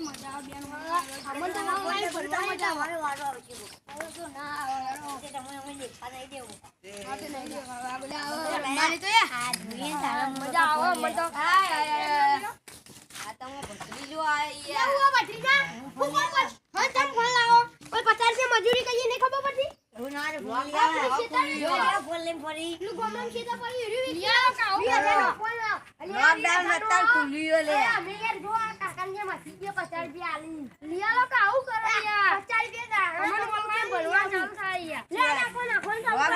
મજા આવે બેન અમન હું ભત્રીજા. હું કોણ કોણ હા તમે ફોન લાવો. કોઈ 50 રૂપિયા મજૂરી કહીએ નહીં ખબર પડતી? એવું ના રે, ફોન લેવા. આપણે ખેતર જો આ ફોન લઈને ફરી. એટલું ગોમમ છે તો પછી હીરી કાઉ વીસ હજારનો ફોન લાવ. અલ્યા, લોકડાઉન અત્યારે ખુલ્યું લે. અમે યાર જો આ જેમ હસી ગયો 50 રૂપિયા આલી. લિયા લોકો આવું કરો યાર. 50 રૂપિયા દા. અમને બોલવાનું બોલવા ચાલુ થાય યાર. લે, નાખો, નાખો ને ચાલુ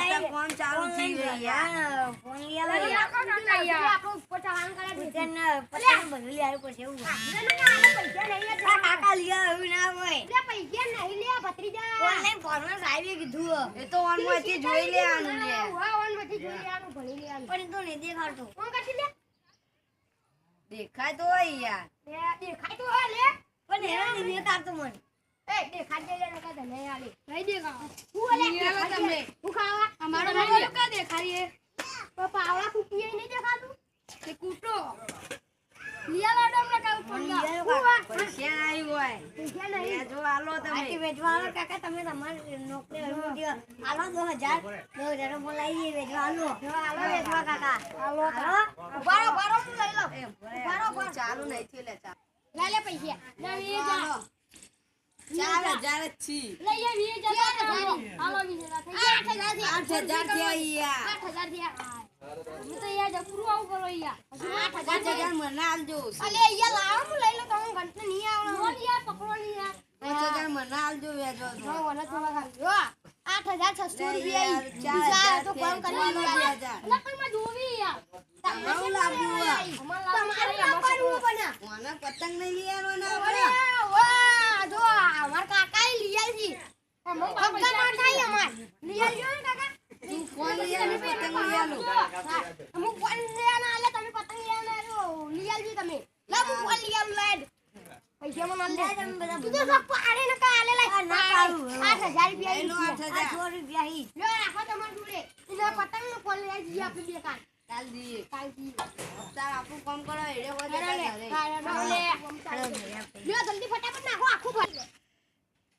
લઈ. ફોન ચાલુ થઈ ગયો યાર ફોન લઈ લે, આવે. નાખો, નાખો, યાર. આપણું ઉપર ચઢાણ કરે. તેને પચાસ બધું લઈ આવ્યો પછી એવું. લે, લે, લે, પૈસા નહીં યાર. આ કાકા લિયા એવું ના હોય. લે, પૈસા નહીં લે, ભત્રીજા. ફોનમાં સાહેબે કીધું. એ તો ઓનમાંથી જોઈ લેવાનું લે હા, ઓનમાંથી જોઈ લેવાનું, ભણી લેવાનું. પણ તો નહીં દેખાડતો કોણ કાઢી લે? દેખાય તો હોય યાર દેખાય તો હોય લે. પણ એનો નહીં દેખાડતું મને. એ, દેખાડ દે લે, નકર તને આલે. નહીં દેખાય હું અલે, નહીં દે. તમને. હું ખાવા? અમારો કા દેખાડીએ તો પાવડા કૂટીએ નહીં દેખાતું? તે કૂટો લિયા લાડો હમણાં ઉપર? પૈસા આવી હોય પૈસા નહીં. જો આલો તમે વેચવા આવો કાકા તમે તમારી નોકરી હરવું દિયો આલો દો હજાર. દો હજારનો ફોન લાવી દઈએ વેચવા આલો. આલો વેચવા કાકા. આલો. બારો બારો હું લઈ લો બારો બારો ચાલુ નહીં થી લે ચાલુ લે, લે પૈસા. લે, વીસ જા ચાર હજાર જ છી લઈ જા, વીસ હજાર. હાલો, હાલો, હજાર થઈ ગયા. આઠ હજાર થયા. આઠ થયા હું તો યાર જબરું આવું કરો યાર. આઠ હજાર પાંચ થયા. હજાર મને આલજો અલે, યાર લાવો, હું લઈ લઉં. તમે ઘંટને નહીં આવડે. યાર, પકડો નહીં યાર. પાંચ હજાર મને આલજો વેચો મને થોડા ખાલી. આઠ હજાર છસો રૂપિયા ચાર તો થયા, ફોન કરી ચાલો દીધા. બે હજાર. એટલે માં જોવી યાર. તમારું કેમ લાવવું લાગે? હોય. તમારે લાવવાનું પણ. મને પતંગ નહીં લઈ આવવાનો જો, અમાર કાકા લઈ આવી છે. પગા ના થાય અમાર. લઈ આવજો ને કાકા. તું ફોન લઈ આવ, હું પતંગ લઈ આલું. હા, અમુક ફોન લઈ આવવાના આલે, તમે પતંગ લઈ આવવાના આલો. લઈ આવજો તમે. લાવ, હું ફોન લઈ આવું, લાય. પૈસા મને આલ દે. લે તમે બધા તું તો સબ પાડે ને કાલે લાય. આ ના પાડું. આઠ હજાર રૂપિયા એનો આઠ હજાર સો રૂપિયા હી લો રાખો તમારી જોડે. એટલે પતંગ નો કોલ લઈ આવજો, આપણે બે કાન. ચાલ કાલ કાલથી. તાર આપણું કામ કરો એડે હોય તો લે, લે, જલ્દી ફટાફટ નાખો, આખું ભરી.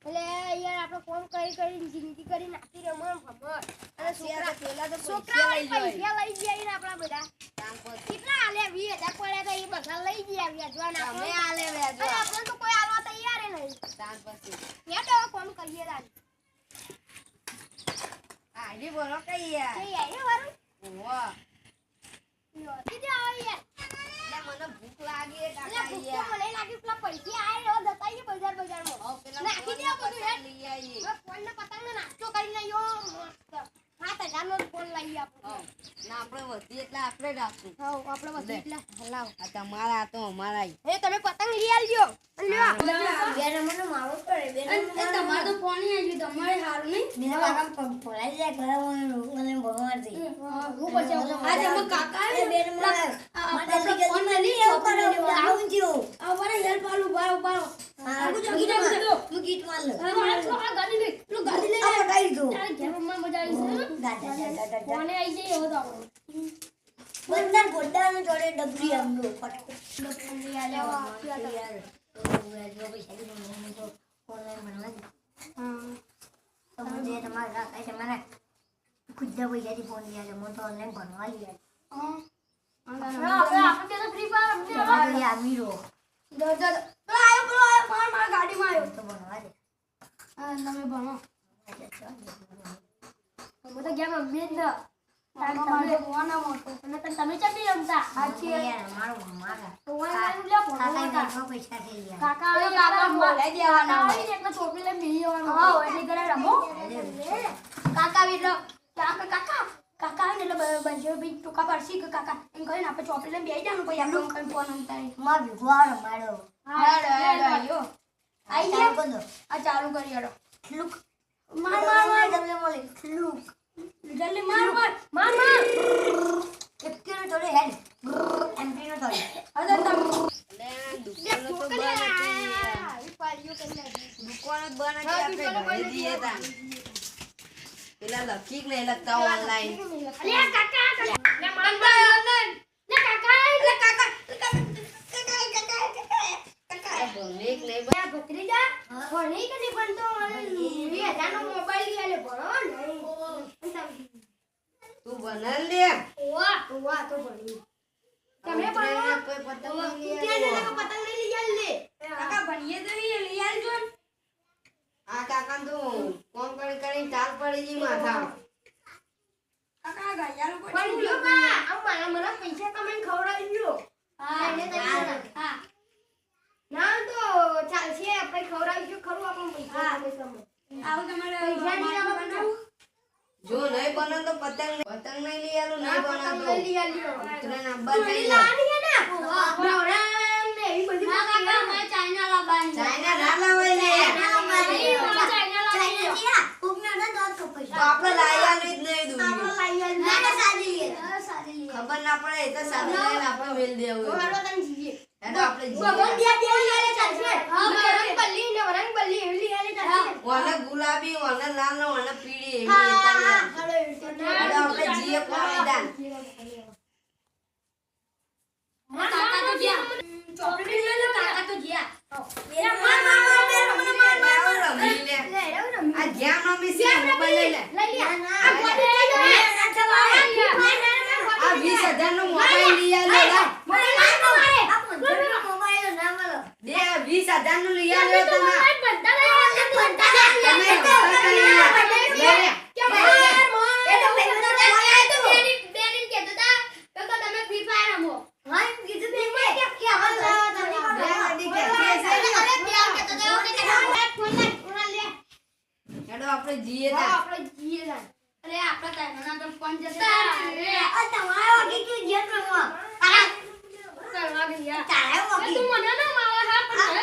એટલે યાર આપણે કોમ કરી કરી જિંદગી કરી નાખી રમણ ભમણ. અને છોકરા પેલા તો છોકરા પૈસા લઈ જાય ને આપણા બધા કામ. કેટલા આલે વીસ હજાર પડ્યા તો એ બધા લઈ ગયા વ્યાજવા નાખો. અમે આલે વેચો. આપણને આપણે તો કોઈ આલવા તૈયાર નહીં તાર પછી. યાર તો ફોન કરીએ તાન. આઈડી બોલો કઈ યાર. જઈ આવીએ વારું? ઓહો. લ્યો, દીદી આવો યાર. મને ભૂખ લાગી એટલે કાકા ભૂખ તો યાર. મને લાગ્યું પેલા પૈસા આયા એવા જતા આઈએ બજાર બજારમાં. હવ નાખી દે બધું યાર. લઈ આવીએ. હવે ફોનને પતંગનો નાસ્તો કરીને આવ્યો મસ્ત. સાત હજારનો જ ફોન લઈ આપણો ના આપણે વધી એટલે આપણે જ રાખશું. હવ, આપણે બધું એટલે હલાવ. આ તમારા તો અમારા એ તમે પતંગ લઈ આવજો લ્યો બે મારો જ તમારે તો ફોન નહીં આવ્યું તમારે સારું નહીં બીજા કાકા પ- પડાઈ જાય ઘરે મને ભણવાથી. હું પછી આજે અમે કાકા એ બે નંબર આ માટે આપણે જલ્દી ફોન જલ્દી એવું કરો. આવું થયું. આ બરે હેલ્પ આલું બારો બારો હું ગીત આગળ માર- જાઓ. હું ગીત માર લઉં. આ તો આ ગાડી લઈ પેલું ગાડી લઈ આ પટાઈ દીધું. તારે ઘેર મમ્મા મજા આવી છે? દા, દા, દા, દા, દા, દા. ફોને આવી જાય એવો તો આપણે. ગોડાનો જોડે ડબરી આમનો ફટકો. ડબ્બુ લઈ આલ્યા. તો તો online ભણવા દે. તમે જે તમારે રાખાય છે મને ખુદના પૈસાથી ફોન લઈ આવ્યો. મને તો online ભણવા તો દે. હા, તમે ભણો. બધા તો તો તો ગયા. કાકા ચોકડી લઈને બેસી જવાનું. પછી આપણે ફોન મારો. આ ચાલુ કરી હેડો. લુક. માર માર માર. તમને મળે. લુક. જલ્દી માર માર માર માર. કેટકી નો થોડી હેડ. એમપી નો થોડી અરે તમ દુકાન તો બંધ હતી દુકાન બંધ હતી આપણે ઘરે દીએ તા. પેલા લખી જ નહીં લખતા ઓનલાઈન અલ્યા ભણેલ લે ઓવા. ઓવા તો ભણી તમે ભણો. કોઈ પતંગ લઈ ત્યાં પતંગ લઈ લઈ લે કાકા ભણીએ તો લઈ આલજો આ કાકા તો કોમ કરી કરી તાર પડી ગઈ માથા. કાકા ગાયા લોકો પણ જો બા આમ મારા પૈસા કમાઈને ખવડાવી દો હા એને તૈયાર. હા ના તો ચાલશે આપણે ખવડાવીશું. ખરું આપણે પૈસા આવું તમારે પૈસા નહીં જો નહીં બનો તો પતંગ પતંગ નહીં લઈ આલો નહીં બનાવતો લઈ આલ્યો. ઉત્તરાયણ આંબા થઈ હે ને? નવરા ને એવી બધી ના કાકા અમારે ચાઇના લાવવાની ચાઇના ના ચાઇના લાવવાની ના. દોત તો તો આપણે લાઈ આલી જ નહીં દૂધ. આપણે લઈ ના, ના, સાદી લઈએ. હા, સારી ખબર ના પડે એ તો સામે લઈને આપણે મેલ દેવું આલ્યું. હાલો તને જઈએ હેડો આપણે ભગવાન જઈએ બે બે લઈ આલે ચાલશે હા રંગબલ્લી ને રંગબલ્લી એવી લઈ આલે ચાલશે ઓને ગુલાબી ઓને લાલ ને ઓને પીળી. હાલો આપણે જઈએ કોણ મેદાન કાકા તો ગયા ચોકલેટ લઈ લે કાકા તો ગયા માર, માર, માર, માર, મને માર, માર, માર. આવો રમી લે. આ જ્યાં રમી છે મોબાઈલ લઈ લે લઈ લે ના, આ ગોળી લઈ લે ના, ના, આ વીસ હજાર નો મોબાઈલ લઈ આલ્યો લા. મને ના મારે પંદરનો મોબાઈલ ના મળે. વીસ હજારનું લઈ આલે તમે આલે ધોકા કરી લે. લે લે. કે માર માર એ તો પેલા તો બોલાય તો બેની બેની કહેતો તા તો કે તમે ફ્રી ફાયર રમો હા, એમ કીધું તે મેં. કે આવા લાવો તમે. બે ગાડી ક્યાંથી હશે? અરે પ્યાર કહેતો તા ઓને કે ફોન લે ફોન લે હેડો આપણે જીએ હા તા. આપણે જીએ તા અરે આપણે તાઈના તો ફોન જતા અરે આ તમારો વગી કે જે તો તારા કરવા ગયા. તારા એ તું મને ના માવા હા પણ